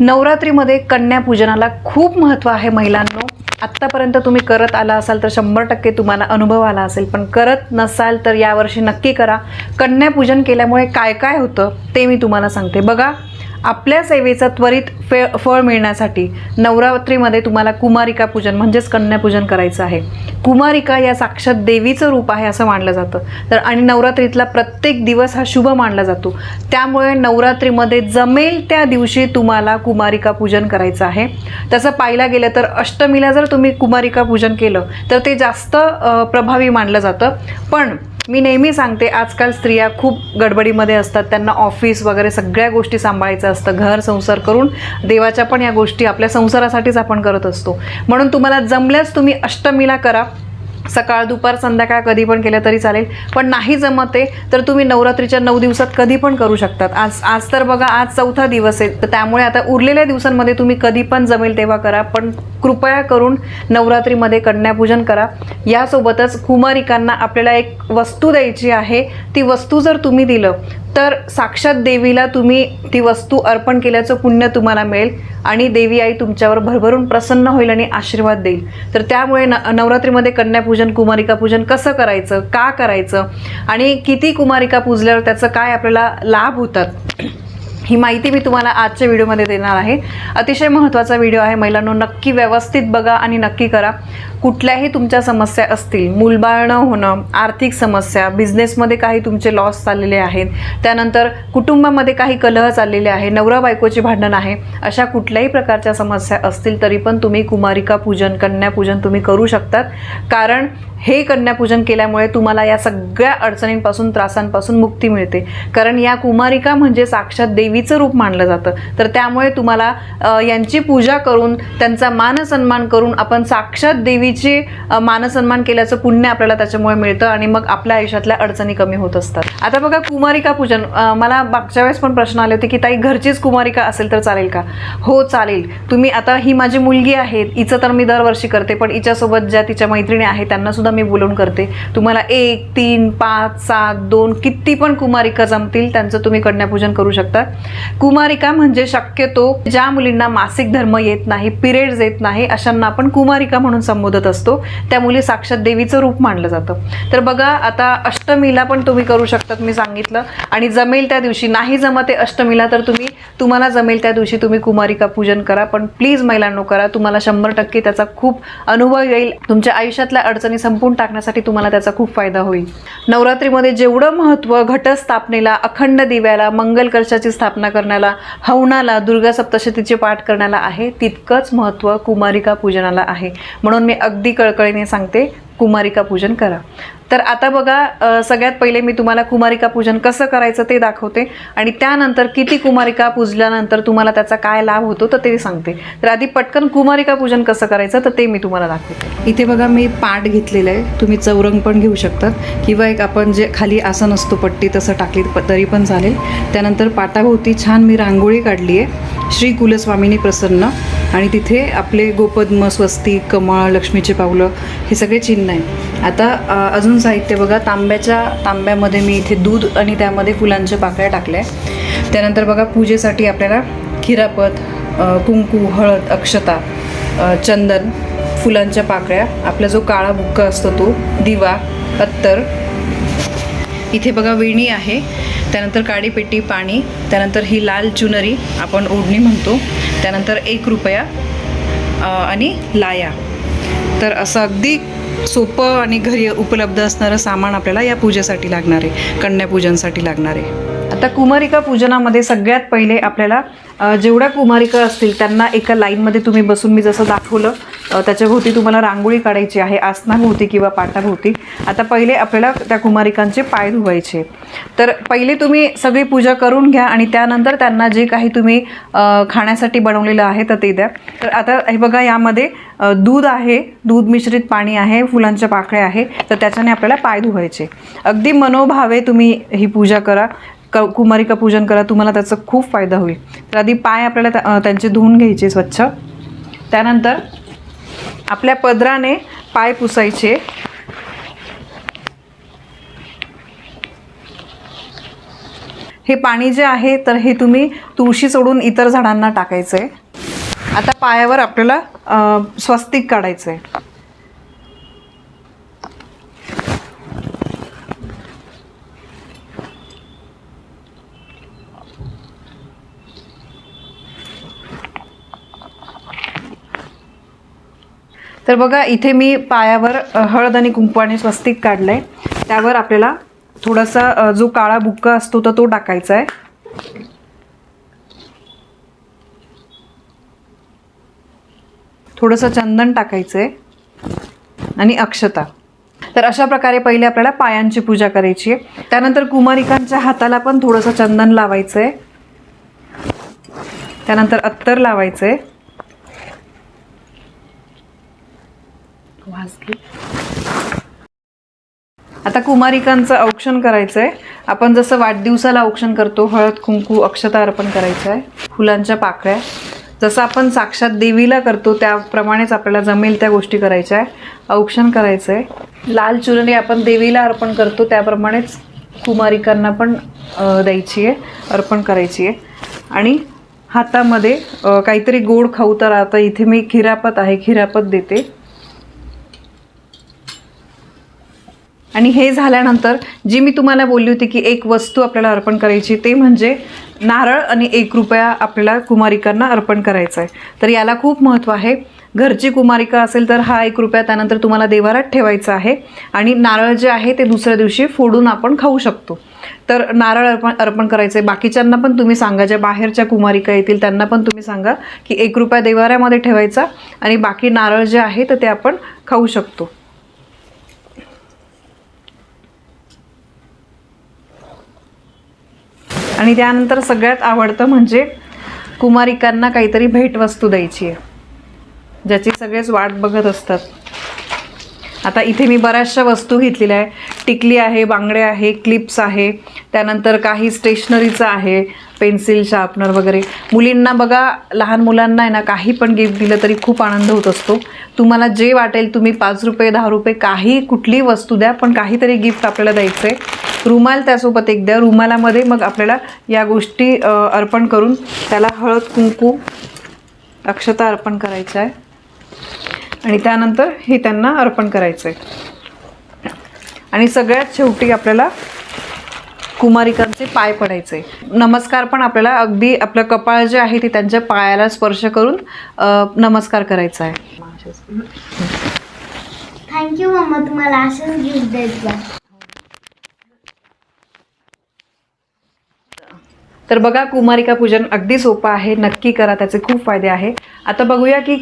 नवरात्रीमध्ये कन्यापूजनाला खूप महत्त्व आहे महिलांनो. आत्तापर्यंत तुम्ही करत आला असाल तर शंभर टक्के तुम्हाला अनुभव आला असेल. पण करत नसाल तर यावर्षी नक्की करा. कन्यापूजन केल्यामुळे काय काय होतं ते मी तुम्हाला सांगते. बघा आपल्या सेवेचं त्वरित फे फळ मिळण्यासाठी नवरात्रीमध्ये तुम्हाला कुमारिका पूजन म्हणजेच कन्यापूजन करायचं आहे. कुमारिका या साक्षात देवीचं रूप आहे असं मानलं जातं. तर आणि नवरात्रीतला प्रत्येक दिवस हा शुभ मानला जातो. त्यामुळे नवरात्रीमध्ये जमेल त्या दिवशी तुम्हाला कुमारिका पूजन करायचं आहे. तसं पाहायला गेलं तर अष्टमीला जर तुम्ही कुमारिका पूजन केलं तर ते जास्त प्रभावी मानलं जातं. पण मी नेहमी सांगते आजकाल स्त्रिया खूप गडबडीमध्ये असतात. त्यांना ऑफिस वगैरे सगळ्या गोष्टी सांभाळायचं असतं. घर संसार करून देवाच्या पण या गोष्टी आपल्या संसारासाठीच आपण करत असतो. म्हणून तुम्हाला जमल्यास तुम्ही अष्टमीला करा. सकाळ दुपार संध्याकाळ कधी पण केलं तरी चालेल. पण नाही जमते तर तुम्ही नवरात्रीच्या नऊ दिवसात कधी पण करू शकतात. आज आज तर बघा आज चौथा दिवस आहे. तर त्यामुळे आता उरलेल्या दिवसांमध्ये तुम्ही कधी पण जमेल तेव्हा करा. पण कृपया करून नवरात्रीमध्ये कन्यापूजन करा. यासोबतच कुमारिकांना आपल्याला एक वस्तू द्यायची आहे. ती वस्तू जर तुम्ही दिलं तर साक्षात देवीला तुम्ही ती वस्तू अर्पण केल्याचं पुण्य तुम्हाला मिळेल आणि देवी आई तुमच्यावर भरभरून प्रसन्न होईल आणि आशीर्वाद देईल. तर त्यामुळे न नवरात्रीमध्ये कन्यापूजन कुमारिका पूजन कसं करायचं का करायचं आणि किती कुमारिका पूजल्यावर त्याचं काय आपल्याला लाभ होतात? ही माहिती मी तुम्हाला आजच्या व्हिडिओमध्ये देणार आहे. अतिशय महत्त्वाचा व्हिडिओ आहे. महिलांनो नक्की व्यवस्थित बघा आणि नक्की करा. कुठल्याही तुमच्या समस्या असतील मूलबाळ न होणं आर्थिक समस्या बिझनेसमध्ये काही तुमचे लॉस चाललेले आहेत त्यानंतर कुटुंबामध्ये काही कलह चाललेले आहे नवरा बायकोची भांडण आहे अशा कुठल्याही प्रकारच्या समस्या असतील तरी पण तुम्ही कुमारिका पूजन कन्यापूजन तुम्ही करू शकतात. कारण हे कन्यापूजन केल्यामुळे तुम्हाला या सगळ्या अडचणींपासून त्रासांपासून मुक्ती मिळते. कारण या कुमारिका म्हणजे साक्षात देवीचं रूप मानलं जातं. तर त्यामुळे तुम्हाला यांची पूजा करून त्यांचा मानसन्मान करून आपण साक्षात देवी अ, मानसन्मान केल्याचं पुण्य आपल्याला त्याच्यामुळे मिळतं आणि मग आपल्या आयुष्यातल्या अडचणी कमी होत असतात. आता बघा कुमारिका पूजन मला मागच्या वेळेस पण प्रश्न आले होते की ताई घरचीच कुमारिका असेल तर चालेल का? हो चालेल. तुम्ही आता ही माझी मुलगी आहे. हिचं तर मी दरवर्षी करते पण हिच्यासोबत ज्या तिच्या मैत्रिणी आहेत त्यांना सुद्धा मी बोलून करते. तुम्हाला एक तीन पाच सात दोन किती पण कुमारिका जमतील त्यांचं तुम्ही कन्यापूजन करू शकता. कुमारिका म्हणजे शक्यतो ज्या मुलींना मासिक धर्म येत नाही पिरियड्स येत नाही अशांना आपण कुमारिका म्हणून शोधत असतो त्या मुली साक्षात देवीचं रूप मानलं जातं. तर बघा आता अष्टमीला पण तुम्ही करू शकतात मी सांगितलं. आणि जमेल त्या दिवशी नाही जमते अष्टमीला तर तुम्ही तुम्हाला जमेल त्या दिवशी तुम्ही कुमारिका पूजन करा पण प्लीज महिलांनो करा तुम्हाला शंभर टक्के त्याचा खूप अनुभव येईल. तुमच्या आयुष्यातल्या अडचणी संपून टाकण्यासाठी तुम्हाला त्याचा खूप फायदा होईल. नवरात्रीमध्ये जेवढं महत्त्व घटस्थापनेला अखंड दिव्याला मंगल कलशाची स्थापना करण्याला हवनाला दुर्गा सप्तशतीचे पाठ करण्याला आहे तितकंच महत्त्व कुमारिका पूजनाला आहे. म्हणून मी अगदी कळकळीने सांगते कुमारिका पूजन करा. तर आता बघा सगळ्यात पहिले मी तुम्हाला कुमारिका पूजन कसं करायचं ते दाखवते आणि त्यानंतर किती कुमारिका पूजल्यानंतर तुम्हाला त्याचा काय लाभ होतो तर ते सांगते. तर आधी पटकन कुमारिका पूजन कसं करायचं तर ते मी तुम्हाला दाखवते. इथे बघा मी पाठ घेतलेलं आहे. तुम्ही चौरंग पण घेऊ शकतात किंवा एक आपण जे खाली आसन असतो पट्टी तसं टाकली प- तरी पण चालेल. त्यानंतर पाटाभोवती छान मी रांगोळी काढली आहे. श्री कुलस्वामिनी प्रसन्न. आणि तिथे आपले गोपद्म स्वस्ती कमळ लक्ष्मीचे पावलं हे सगळे चिन्ह आहे आता अजून साहित्य बघा. तांब्याच्या तांब्यामध्ये मी इथे दूध आणि त्यामध्ये फुलांच्या पाकळ्या टाकल्या आहे त्यानंतर बघा पूजेसाठी आपल्याला खिरापत कुंकू हळद अक्षता चंदन फुलांच्या पाकळ्या आपला जो काळा बुक्का असतो तो दिवा अत्तर. इथे बघा वेणी आहे. त्यानंतर काडीपेटी पाणी. त्यानंतर ही लाल चुनरी आपण ओढणी म्हणतो. त्यानंतर एक रुपया आणि लाया. तर असं अगदी सोपं आणि घरी उपलब्ध असणारं सामान आपल्याला या पूजेसाठी लागणार आहे कन्यापूजनसाठी लागणार आहे. आता कुमारिका पूजनामध्ये सगळ्यात पहिले आपल्याला जेवढ्या कुमारिका असतील त्यांना एका लाईनमध्ये तुम्ही बसून मी जसं दाखवलं त्याच्याभोवती तुम्हाला रांगोळी काढायची आहे आसनाभोवती किंवा पाटाभोवती. आता पहिले आपल्याला त्या कुमारिकांचे पाय धुवायचे. तर पहिले तुम्ही सगळी पूजा करून घ्या आणि त्यानंतर त्यांना जे काही तुम्ही खाण्यासाठी बनवलेलं आहे तर ते द्या. तर आता हे बघा यामध्ये दूध आहे दूध मिश्रित पाणी आहे फुलांच्या पाकळ्या आहे तर त्याच्याने आपल्याला पाय धुवायचे. अगदी मनोभावे तुम्ही ही पूजा करा. क कुमारिका पूजन करा तुम्हाला त्याचा खूप फायदा होईल. तर आधी पाय आपल्याला त्यांचे धुवून घ्यायचे स्वच्छ. त्यानंतर आपल्या पदराने पाय पुसायचे. हे पाणी जे आहे तर हे तुम्ही तुळशी सोडून इतर झाडांना टाकायचं आहे आता पायावर आपल्याला स्वस्तिक काढायचं आहे तर बघा इथे मी पायावर हळद आणि कुंकवाने स्वस्तिक काढलं आहे त्यावर आपल्याला थोडासा जो काळा बुक्का असतो तर तो टाकायचा आहे. थोडंसं चंदन टाकायचं आहे आणि अक्षता. तर अशा प्रकारे पहिले आपल्याला पायांची पूजा करायची आहे. त्यानंतर कुमारिकांच्या हाताला पण थोडंसं चंदन लावायचं आहे त्यानंतर अत्तर लावायचं आहे वास घे. आता कुमारिकांचं औक्षण करायचं आहे आपण जसं वाढदिवसाला औक्षण करतो हळद कुंकू अक्षता अर्पण करायचं आहे फुलांच्या पाकळ्या. जसं आपण साक्षात देवीला करतो त्याप्रमाणेच आपल्याला जमेल त्या गोष्टी करायच्या आहे. औक्षण करायचं आहे लाल चुरणी आपण देवीला अर्पण करतो त्याप्रमाणेच कुमारिकांना पण द्यायची आहे अर्पण करायची आहे. आणि हातामध्ये काहीतरी गोड खाऊ तर आता इथे मी खिरापत आहे खिरापत देते. आणि हे झाल्यानंतर जी मी तुम्हाला बोलली होती की एक वस्तू आपल्याला अर्पण करायची ते म्हणजे नारळ आणि एक रुपया आपल्याला कुमारिकांना अर्पण करायचा आहे. तर याला खूप महत्त्व आहे. घरची कुमारिका असेल तर हा एक रुपया त्यानंतर तुम्हाला देवारात ठेवायचा आहे. आणि नारळ जे आहे ते दुसऱ्या दिवशी फोडून आपण खाऊ शकतो. तर नारळ अर्पण अर्पण करायचं आहे बाकीच्यांना पण तुम्ही सांगा. ज्या बाहेरच्या कुमारिका येतील त्यांना पण तुम्ही सांगा की एक रुपया देवाऱ्यामध्ये ठेवायचा आणि बाकी नारळ जे आहे तर ते आपण खाऊ शकतो. आणि त्यानंतर सगळ्यात आवडतं म्हणजे कुमारिकांना काहीतरी भेटवस्तू द्यायची आहे ज्याची सगळेच वाट बघत असतात. आता इथे मी बऱ्याचशा वस्तू घेतलेल्या आहे. टिकली आहे बांगडे आहे क्लिप्स आहे. त्यानंतर काही स्टेशनरीचं आहे पेन्सिल शार्पनर वगैरे. मुलींना बघा लहान मुलांना आहे ना काही पण गिफ्ट दिलं तरी खूप आनंद होत असतो. तुम्हाला जे वाटेल तुम्ही पाच रुपये दहा रुपये काही कुठलीही वस्तू द्या पण काहीतरी गिफ्ट आपल्याला द्यायचं आहे रुमाल त्यासोबत एक द्या रुमालामध्ये मग आपल्याला या गोष्टी अर्पण करून त्याला हळद कुंकू अक्षता अर्पण करायचं आहे. आणि त्यानंतर हे त्यांना अर्पण करायचं आहे आणि सगळ्यात शेवटी आपल्याला कुमारिकांचे पाय पडायचे नमस्कार पण आपल्याला अगदी आपलं कपाळ जे आहे ते त्यांच्या पायाला स्पर्श करून नमस्कार करायचा आहे. थँक्यू मम्मा तुम्हाला असंच गिफ्ट द्यायचं तर बघा कुमारिका पूजन अगदी सोपं आहे नक्की करा त्याचे खूप फायदे आहे. आता बघूया की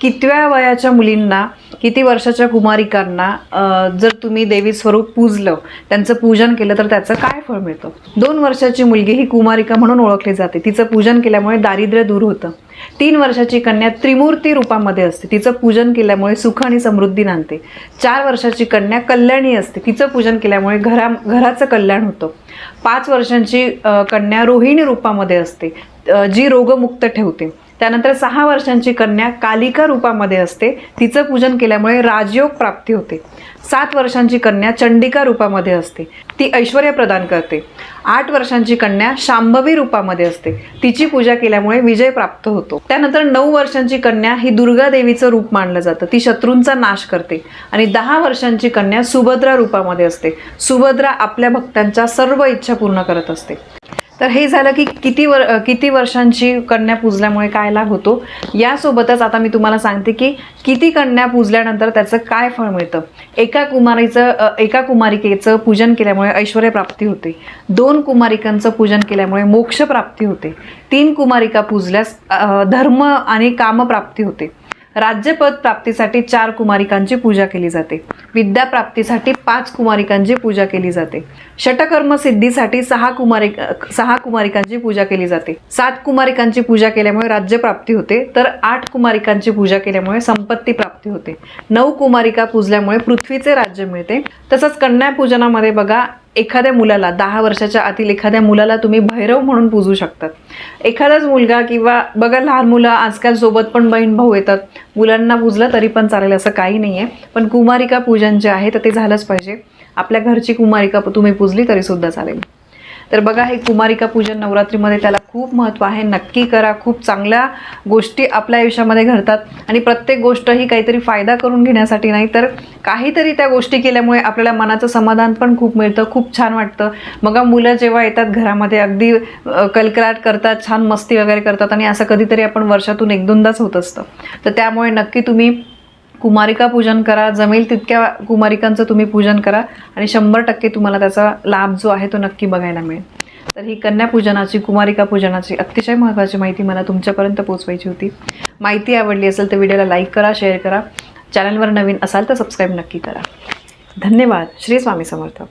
कितव्या वयाच्या मुलींना किती वर्षाच्या कुमारिकांना जर तुम्ही देवी स्वरूप पूजलं त्यांचं पूजन केलं तर त्याचं काय फळ मिळतं? दोन वर्षाची मुलगी ही कुमारिका म्हणून ओळखली जाते. तिचं पूजन केल्यामुळे दारिद्र्य दूर होतं. तीन वर्षाची कन्या त्रिमूर्ती रूपामध्ये असते. तिचं पूजन केल्यामुळे सुख आणि समृद्धी नांदते. चार वर्षाची कन्या कल्याणी असते. तिचं पूजन केल्यामुळे घरा घराचं कल्याण होतं. पाच वर्षांची कन्या रोहिणी रूपामध्ये असते. जी रोगमुक्त ठेवते. त्यानंतर सहा वर्षांची कन्या कालिका रूपामध्ये असते. तिचं पूजन केल्यामुळे राजयोग प्राप्ती होते. सात वर्षांची कन्या चंडिका रूपामध्ये असते. ती ऐश्वर प्रदान करते. आठ वर्षांची कन्या शांभवी रूपामध्ये असते. तिची पूजा केल्यामुळे विजय प्राप्त होतो. त्यानंतर नऊ वर्षांची कन्या ही दुर्गा देवीचं रूप मानलं जातं. ती शत्रूंचा नाश करते. आणि दहा वर्षांची कन्या सुभद्रा रूपामध्ये असते. सुभद्रा आपल्या भक्तांच्या सर्व इच्छा पूर्ण करत असते. तर हे झालं की किती वर किती वर्षांची कन्या पूजल्यामुळे काय लाभ होतो? यासोबतच आता मी तुम्हाला सांगते की किती कन्या पूजल्यानंतर त्याचं काय फळ मिळतं? एका कुमारीचं एका कुमारिकेचं पूजन केल्यामुळे ऐश्वर प्राप्ती होते. दोन कुमारिकांचं पूजन केल्यामुळे मोक्ष प्राप्ती होते. तीन कुमारिका पूजल्यास धर्म आणि कामप्राप्ती होते. राज्यपद प्राप्तीसाठी चार कुमारिकांची पूजा केली जाते. विद्या प्राप्तीसाठी पाच कुमारिकांची पूजा केली जाते. षटकर्म सिद्धीसाठी सहा कुमारिक सहा कुमारिकांची पूजा केली जाते. सात कुमारिकांची पूजा केल्यामुळे राज्य प्राप्ती होते तर आठ कुमारिकांची पूजा केल्यामुळे संपत्ती प्राप्ती होते. नऊ कुमारिका पूजल्यामुळे पृथ्वीचे राज्य मिळते. तसंच कन्या पूजनामध्ये बघा एखाद्या मुलाला दहा वर्षाच्या आतील एखाद्या मुलाला तुम्ही भैरव म्हणून पूजू शकतात. एखादाच मुलगा किंवा बघा लहान मुलं आजकाल सोबत पण बहीण भाऊ येतात. मुलांना पूजलं तरी पण चालेल असं काही नाही आहे पण कुमारिका पूजन जे आहे तर ते झालंच पाहिजे. आपल्या घरची कुमारिका तुम्ही पूजली तरी सुद्धा चालेल. तर बघा हे कुमारिका पूजन नवरात्रीमध्ये त्याला खूप महत्त्व आहे. नक्की करा. खूप चांगल्या गोष्टी आपल्या आयुष्यामध्ये घडतात. आणि प्रत्येक गोष्ट ही काहीतरी फायदा करून घेण्यासाठी नाही तर काहीतरी त्या गोष्टी केल्यामुळे आपल्याला मनाचं समाधान पण खूप मिळतं. खूप छान वाटतं. मग मुलं जेव्हा येतात घरामध्ये अगदी कलकलाट करतात छान मस्ती वगैरे करतात आणि असं कधीतरी आपण वर्षातून एक दोनदाच होत असतं. तर त्यामुळे नक्की तुम्ही कुमारिका पूजन करा जमेल तितक्या कुमारिकांचं तुम्ही पूजन करा आणि शंभर टक्के तुम्हाला त्याचा लाभ जो आहे तो नक्की बघायला मिळेल. तर ही कन्या पूजनाची कुमारिका पूजनाची अतिशय महत्त्वाची माहिती मला तुमच्यापर्यंत पोहोचवायची होती. माहिती आवडली असेल तर व्हिडिओला लाईक करा शेअर करा. चॅनलवर नवीन असाल तर सबस्क्राईब नक्की करा. धन्यवाद. श्री स्वामी समर्थ.